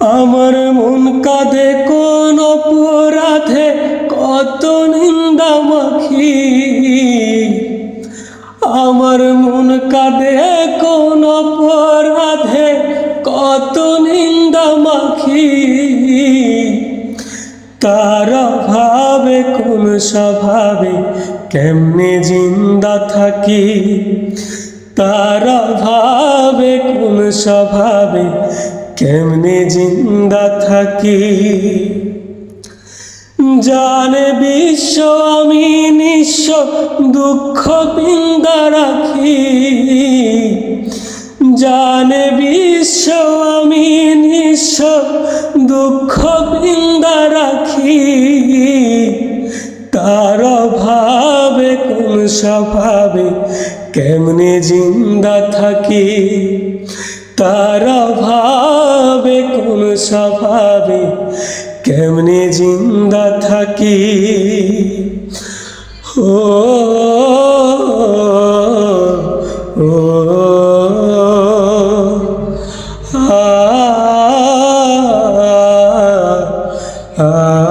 আমার মন কাঁদে কোন অপরাধে, কত নিন্দা মাখি। আমার মন কাঁদে কোন অপরাধে, কত নিন্দা মাখি। তার ভাবে কোন স্বভাবে, কেমনে জিন্দা থাকি। তার ভাবে কোন স্বভাবে কেমনে জিন্দা থাকি? জানে বিশ্ব আমি নিঃস্ব দুঃখ বিন্দা রাখি। জানে বিশ্ব আমি নিঃস্ব দুঃখ বিন্দা রাখি। তার ভাবে কোন স্বভাবে কেমনে জিন্দা থাকি? তার ভাবে স্বভাবে কেমনে জিন্দা থাকি? ও আ আ